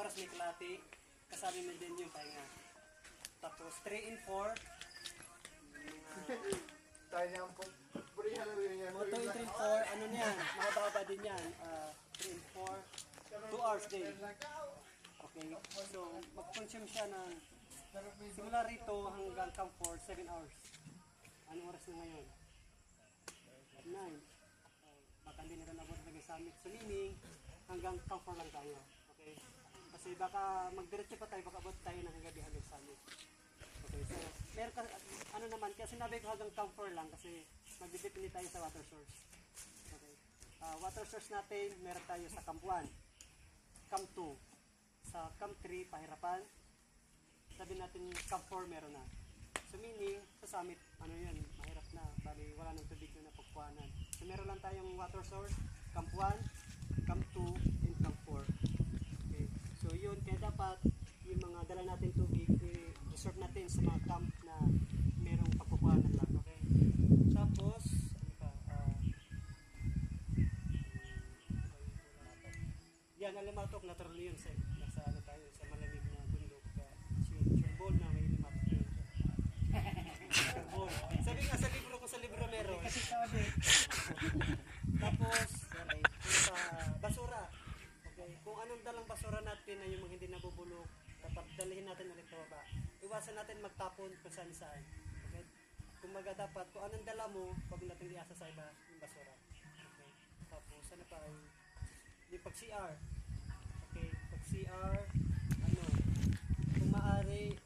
oras may kalati. Kasali na din yung pahinga. Tapos 3 and 4. Tayo niya ang purihan na rin yan. Mga 2 and 3 and 4, ano niyan? Mahaba din yan. Ah, 3 and 4. 2 hours din. Okay. So, mag-consume siya ng simula rito hanggang 4, 7 hours. Anong oras na ngayon? 9. Uh, baka hindi na nabot ng summit. So, meaning, hanggang 4 lang tayo. Okay? Kasi baka magdiretso pa tayo, baka abot tayo ng di hanggang summit. Okay, so, meron ka, ano naman, kaya sinabi ko hanggang Camp 4 lang kasi magdidepende tayo sa water source. Okay. Ah, water source natin, meron tayo sa Camp 1, Camp 2, sa Camp 3, pahirapan. Sabi natin Camp 4 meron na. So meaning, sa summit, ano yun, mahirap na. Bali, wala nang tubig na napagkuhanan. So meron lang tayong water source, Camp 1, Camp 2, and Camp 4. Okay. So yun, kaya dapat yung mga dala natin tubig, i-reserve natin sa mga camp na merong pagkukuhanan lang. Okay. Tapos, ano pa, ah, yan, alimatok, natural yun. Sa, nasa ano tayo, sa malamig na bundok. Uh, sure, sure ball na may limatok yun. sure ball. Sabi nga sa libro ko, sa libro meron. Kasi sabi. Tapos, yung sa basura. Okay, kung anong dalang basura natin na yung mga hindi nabubulok, dapat dalhin natin ulit sa baba. Iwasan natin magtapon kung saan saan. Okay? Kumbaga dapat, kung anong dala mo, huwag natin iasa sa iba yung basura. Okay? Tapos, ano pa, yung, yung pag-CR. Okay, pag-CR, ano, kung maaari,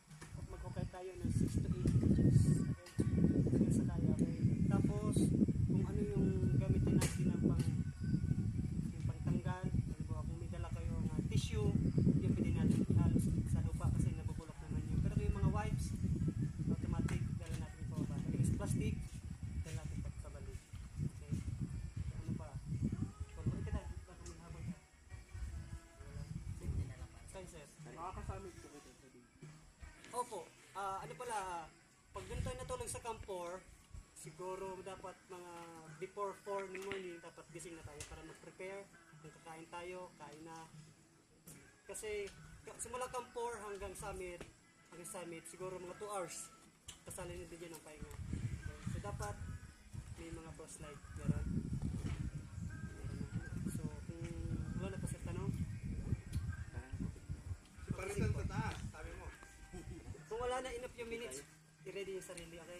mag-okay tayo ng 6 to 8 inches. Okay? Yun sa kaya, okay? Tapos, kung ano yung gamitin natin ng pang yung pangtanggal, halimbawa kung may dala kayo ng tissue, yung pwede natin ihalos sa lupa kasi nabubulok naman yun. Pero kung yung mga wipes, automatic, dala natin ito ba? Kung yung plastic, dala natin pagkabalik. Okay? So, ano pa? Kung ito na, baka may habol ka. Makakasamit ko ito sa dito. Opo. Ah, ano pala, pag doon tayo natulog sa Camp 4, siguro dapat mga before 4 in the morning, dapat gising na tayo para mag-prepare. Kung tayo, kain na. Kasi ka- simula Camp 4 hanggang summit, hanggang summit, siguro mga 2 hours. Kasali na din yan ang pahinga. So dapat may mga boss light. Meron. So kung wala na pa sa tanong, Palitan sa taas, sabi mo. kung wala na enough yung minutes, i-ready yung sarili, okay?